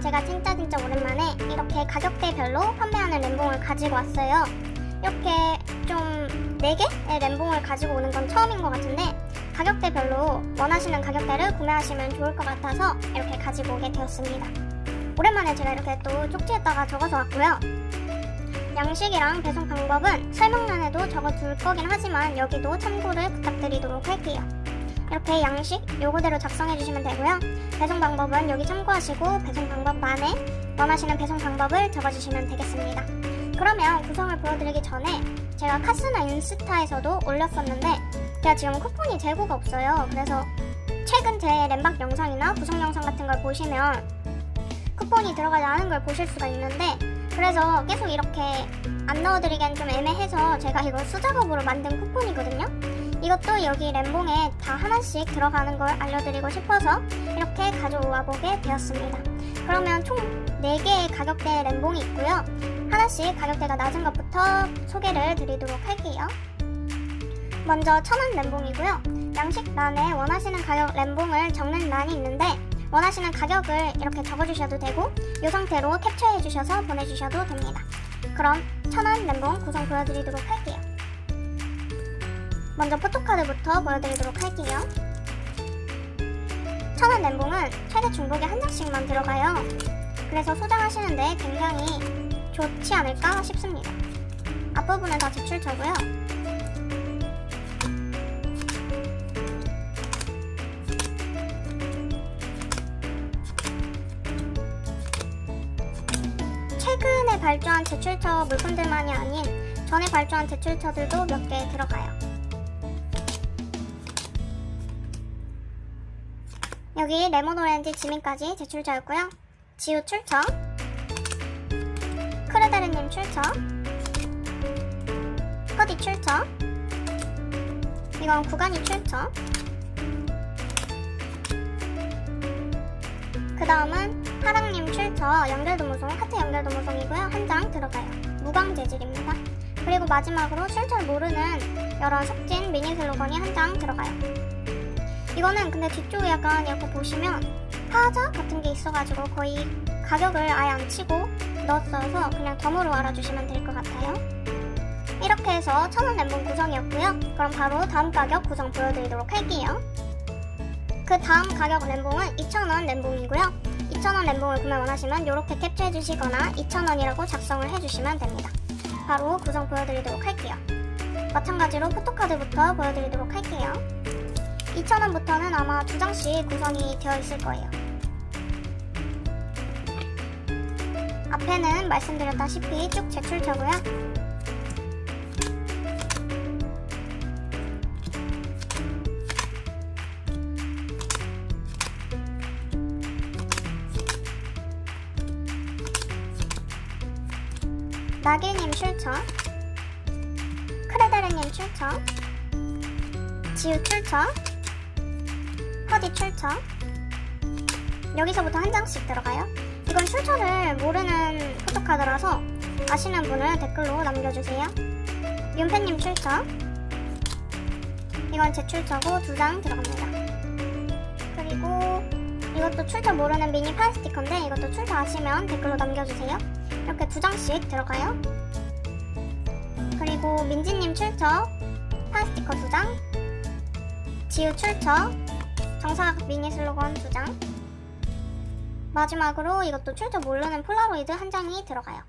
제가 진짜 진짜 오랜만에 이렇게 가격대별로 판매하는 램봉을 가지고 왔어요. 이렇게 좀 4개의 램봉을 가지고 오는 건 처음인 것 같은데 가격대별로 원하시는 가격대를 구매하시면 좋을 것 같아서 이렇게 가지고 오게 되었습니다. 오랜만에 제가 이렇게 또 쪽지에다가 적어서 왔고요. 양식이랑 배송 방법은 설명란에도 적어둘 거긴 하지만 여기도 참고를 부탁드리도록 할게요. 이렇게 양식 요거대로 작성해 주시면 되고요. 배송 방법은 여기 참고하시고 배송 방법만에 원하시는 배송 방법을 적어주시면 되겠습니다. 그러면 구성을 보여드리기 전에 제가 카스나 인스타에서도 올렸었는데 제가 지금 쿠폰이 재고가 없어요. 그래서 최근 제 램박 영상이나 구성 영상 같은 걸 보시면 쿠폰이 들어가지 않은 걸 보실 수가 있는데 그래서 계속 이렇게 안 넣어드리기엔 좀 애매해서 제가 이거 수작업으로 만든 쿠폰이거든요. 이것도 여기 램봉에 다 하나씩 들어가는 걸 알려드리고 싶어서 이렇게 가져와 보게 되었습니다. 그러면 총 4개의 가격대 램봉이 있고요. 하나씩 가격대가 낮은 것부터 소개를 드리도록 할게요. 먼저 천원 램봉이고요. 양식란에 원하시는 가격 램봉을 적는 란이 있는데 원하시는 가격을 이렇게 적어주셔도 되고 이 상태로 캡처해 주셔서 보내주셔도 됩니다. 그럼 천원 램봉 구성 보여드리도록 할게요. 먼저 포토카드부터 보여드리도록 할게요. 천원 램봉은 최대 중복에 한 장씩만 들어가요. 그래서 소장하시는데 굉장히 좋지 않을까 싶습니다. 앞부분은 다 제출처고요. 최근에 발주한 제출처 물품들만이 아닌 전에 발주한 제출처들도 몇 개 들어가요. 여기 레몬 오렌지 지민까지 제출처였고요. 지우 출처, 크레다르님 출처, 허디 출처, 이건 구간이 출처. 그 다음은 하랑님 출처 연결도무송 하트 연결도무송이고요. 한 장 들어가요. 무광 재질입니다. 그리고 마지막으로 출처를 모르는 이런 속진 미니 슬로건이 한 장 들어가요. 이거는 근데 뒤쪽에 약간 이렇게 보시면 파자 같은 게 있어가지고 거의 가격을 아예 안 치고 넣었어서 그냥 덤으로 알아주시면 될 것 같아요. 이렇게 해서 천원 램봉 구성이었고요. 그럼 바로 다음 가격 구성 보여드리도록 할게요. 그 다음 가격 램봉은 2,000원 램봉이고요. 2,000원 램봉을 구매 원하시면 이렇게 캡처해 주시거나 2,000원이라고 작성을 해 주시면 됩니다. 바로 구성 보여드리도록 할게요. 마찬가지로 포토카드부터 보여드리도록 할게요. 2,000원부터는 아마 두 장씩 구성이 되어 있을 거예요. 앞에는 말씀드렸다시피 쭉 제출처고요. 나길님 출처, 크레다르님 출처, 지우 출처, 허디 출처. 여기서부터 한 장씩 들어가요. 이건 출처를 모르는 포토카드라서 아시는 분은 댓글로 남겨주세요. 윤팬님 출처. 이건 제 출처고 두 장 들어갑니다. 그리고 이것도 출처 모르는 미니 판 스티커인데 이것도 출처 아시면 댓글로 남겨주세요. 이렇게 두 장씩 들어가요. 그리고 민지님 출처 판 스티커 두 장. 지우 출처 정사각 미니 슬로건 두 장. 마지막으로 이것도 출처 모르는 폴라로이드 한 장이 들어가요.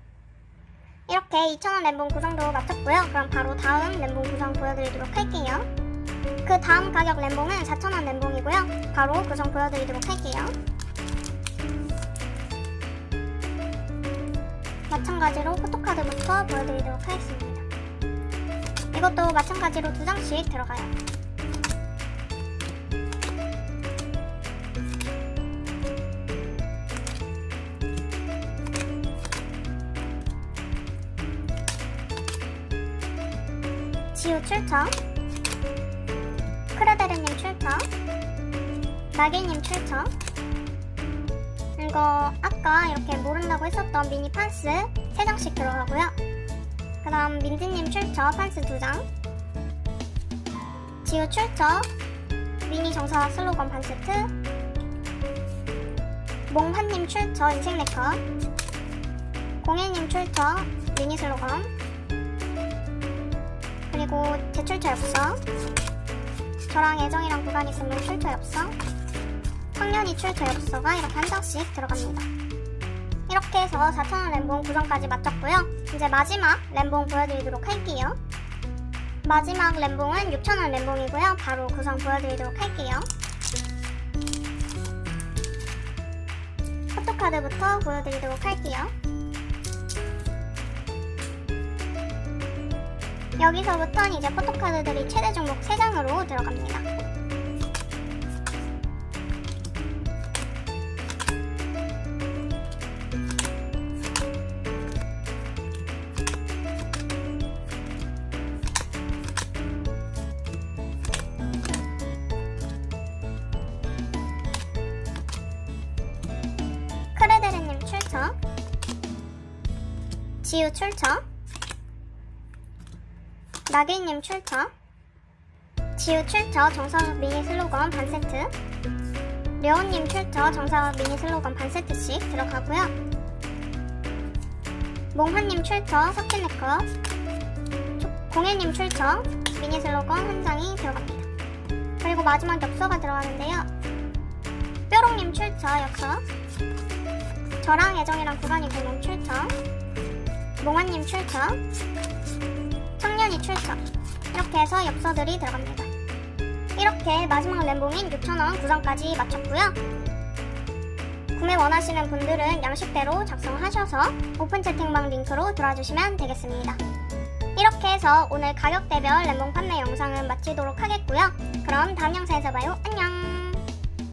이렇게 2,000원 램봉 구성도 마쳤고요. 그럼 바로 다음 램봉 구성 보여드리도록 할게요. 그 다음 가격 램봉은 4,000원 램봉이고요. 바로 구성 보여드리도록 할게요. 마찬가지로 포토카드부터 보여드리도록 하겠습니다. 이것도 마찬가지로 두 장씩 들어가요. 지우 출처, 크레데르님 출처, 나길님 출처, 이거 아까 이렇게 모른다고 했었던 미니 판스 3장씩 들어가고요. 그 다음 민지님 출처 판스 2장, 지우 출처, 미니 정사 슬로건 반 세트, 몽환님 출처 인생 네커 공예님 출처 미니 슬로건 그리고 제 출처 엽서 저랑 애정이랑 구간 있으면 출처 엽서 청년이 출처 엽서가 이렇게 한 장씩 들어갑니다. 이렇게 해서 4,000원 램봉 구성까지 마쳤고요. 이제 마지막 램봉 보여드리도록 할게요. 마지막 램봉은 6,000원 램봉이고요. 바로 구성 보여드리도록 할게요. 포토카드부터 보여드리도록 할게요. 여기서부터는 이제 포토카드들이 최대 종목 3장으로 들어갑니다. 크레데르님 출처 지우 출처 나길님 출처. 지우 출처 정사업 미니 슬로건 반 세트. 려온님 출처 정사업 미니 슬로건 반 세트씩 들어가고요. 몽환님 출처 석진네커. 공예님 출처 미니 슬로건 한 장이 들어갑니다. 그리고 마지막 엽서가 들어가는데요. 뾰롱님 출처 엽서. 저랑 애정이랑 구간이 공동 출처. 몽환님 출처 출처. 이렇게 해서 엽서들이 들어갑니다. 이렇게 마지막 램봉인 6,000원 구성까지 마쳤고요. 구매 원하시는 분들은 양식대로 작성하셔서 오픈 채팅방 링크로 들어와주시면 되겠습니다. 이렇게 해서 오늘 가격대별 램봉 판매 영상은 마치도록 하겠고요. 그럼 다음 영상에서 봐요. 안녕